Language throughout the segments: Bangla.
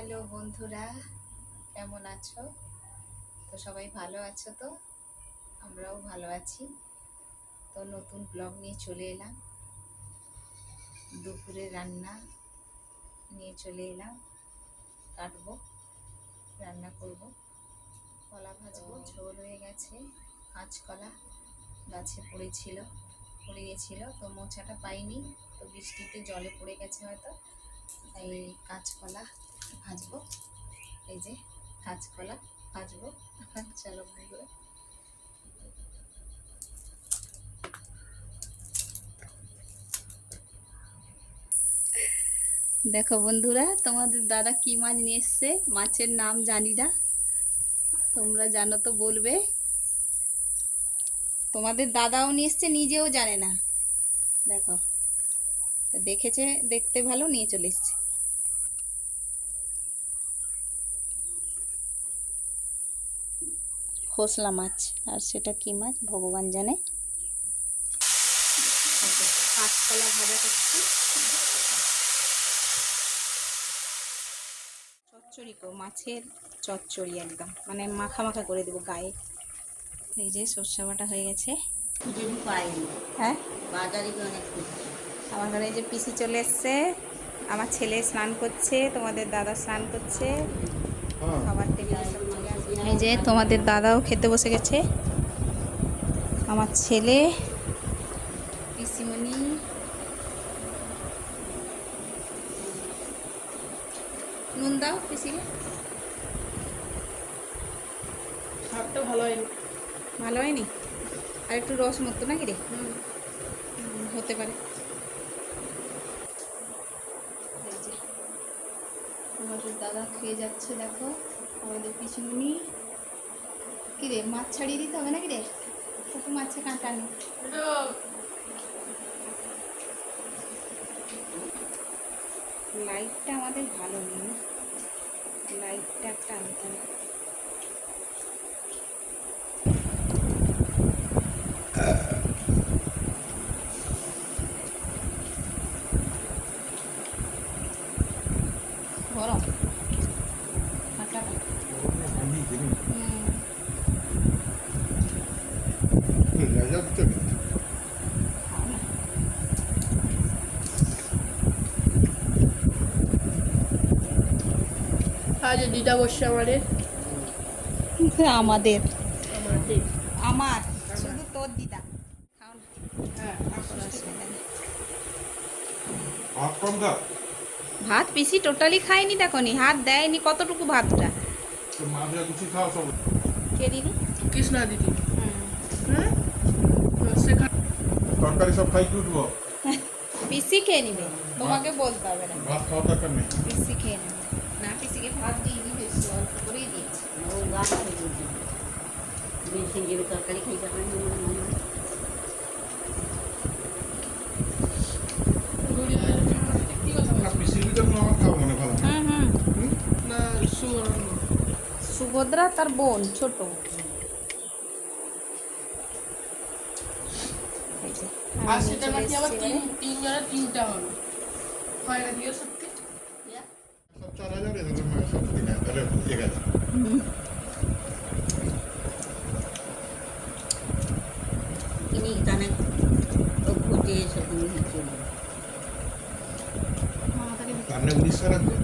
হ্যালো বন্ধুরা কেমন আছো? তো সবাই ভালো আছো তো? আমরাও ভালো আছি। তো নতুন ব্লগ নিয়ে চলে এলাম। দুপুরে রান্না নিয়ে চলে এলাম। কাটবো রান্না করব। কলা ভাজবো ঝোল হয়ে গেছে। কাঁচকলা গাছে পড়েছিল পড়ে গেছিল তো মোছাটা পাইনি তো বৃষ্টিতে জলে পড়ে গেছে হয়তো। তাই কাঁচকলা ভাজবো। এই যে কাঁচকলা ভাজবো। চলো দেখো বন্ধুরা, তোমাদের দাদা কি মাছ নিয়ে এসছে? মাছের নাম জানি না। তোমরা জানো তো বলবে। তোমাদের দাদাও নিয়ে এসছে, নিজেও জানে না। দেখো, দেখেছে, দেখতে ভালো, নিয়ে চলে এসছে। খোসলা মাছ আর সেটা কি মাছ? ভগবান জানে। কাঁচকলা ভাজা করছি। চচ্চড়ি কো মাছের চচ্চড়ি একদম। মানে মাখা মাখা করে দেবো গায়ে। এই যে সর্ষে বাটা হয়ে গেছে। খুঁজে পাইনি। হ্যাঁ? বাজারে আমার ঘরে এই যে পিসি চলে এসছে। আমার ছেলে স্নান করছে তোমাদের দাদা স্নান করছে। খাবার টেবিলে। এই যে তোমাদের দাদাও খেতে বসে গেছে। আমার ছেলে পিসিমণি। নুন দাও পিসিকে স্বাদটা ভালো হয়নি। ভালো হয়নি? আর একটু রস মতো নাকি রে? হতে পারে। আমাদের দাদা খেয়ে যাচ্ছে দেখো। আমাদের পিছুমনি কি রে মাছ ছাড়িয়ে দিতে হবে নাকি রে? কত মাছে কাঁটা নেই লাইটটা আমাদের ভালো নেই। লাইটটা একটা আনতে হবে। আজ দিদা বসছে আমাদের। আমাদের। আমাদের। আমার শুধু তোর দিদা। খাও না হ্যাঁ। ভাত পিসি টোটালি খায়নি দেখনি হাত দেয়নি কতটুকু ভাতটা? কে দিদি? কৃষ্ণা দিদি। হ্যাঁ? তরকারি সব খাই কি উঠবো? পিসি খেয়ে নিবে। তোমাকে বলতে হবে না। ভাত খাওয়া দরকার নেই। পিসি খেয়ে নেবে। না পিসিকে ভাত দিয়ে দিই বেশি অল্প করেই দিয়েছি। ও গাছ খেয়ে বেশি তরকারি খেয়ে যাবেন ঘুরে কি কথা না পিসির ভিতরে আমার খাওয়া মনে ভালো না। হুম হুম হুম? না সুমন সুভদ্রা তার বোন ছোট আর সেটা নাকি আবার তিন। তিনটা হলো হয় না দিয়ে সত্যি। তাহলে খুঁজে এসে তুমি সামনে উড়িষ্যা রাজ্যে?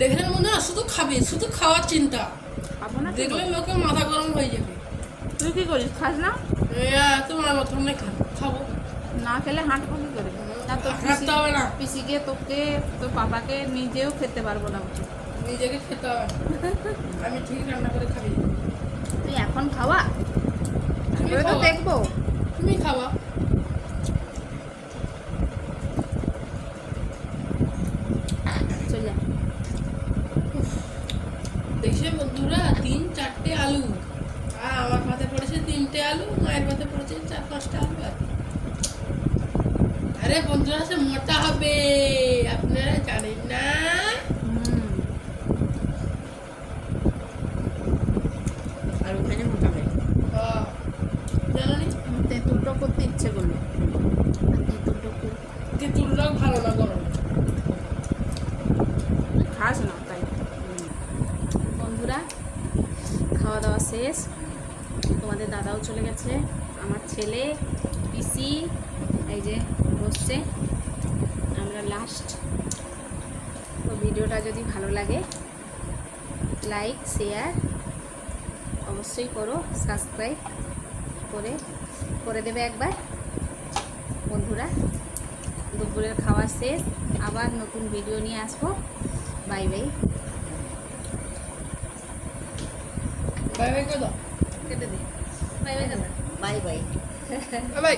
দেখলেন মনে হয় শুধু খাবে শুধু খাওয়ার চিন্তা। খাব না দেখলে লোকের মাথা গরম হয়ে যাবে। তুই কি করিস? খাস না? তোমার মতন না খাব। না খেলে হাঁটবো কি করে। না তো হাঁটতে হবে না। পিসিকে তোকে তোর পাপাকে নিজেও খেতে পারব না উচিত নিজেকে খেতে হবে। আমি ঠিক রান্না করে খাবি। তুই এখন খাওয়া? তো। দেখব। তুমি খাওয়া চলে যা দেখছে বন্ধুরা তিন চারটে আলু আর আমার ভাতে পড়েছে তিনটে আলু মায়ের ভাতে পড়েছে চার পাঁচটা আলু আর বন্ধুরা সে মোটা হবে। আপনারা জানেন না? আর ওখানে জানো নি তেঁতুলটা করতে ইচ্ছে করল। তেঁতুল ভালো না গরমে। খাস না তাই। বন্ধুরা খাওয়া দাওয়া শেষ। তোমাদের দাদাও চলে গেছে। আমার ছেলে পিসি এই যে বসছে। আমরা লাস্ট তো ভিডিওটা যদি ভালো লাগে লাইক শেয়ার অবশ্যই করো সাবস্ক্রাইব করে করে দেবে একবার। বন্ধুরা দুপুরের খাওয়া শেষ। আবার নতুন ভিডিও নিয়ে আসব। বাই বাই বাই বাই কেটে দে। বাই বাই দাদা বাই বাই বাই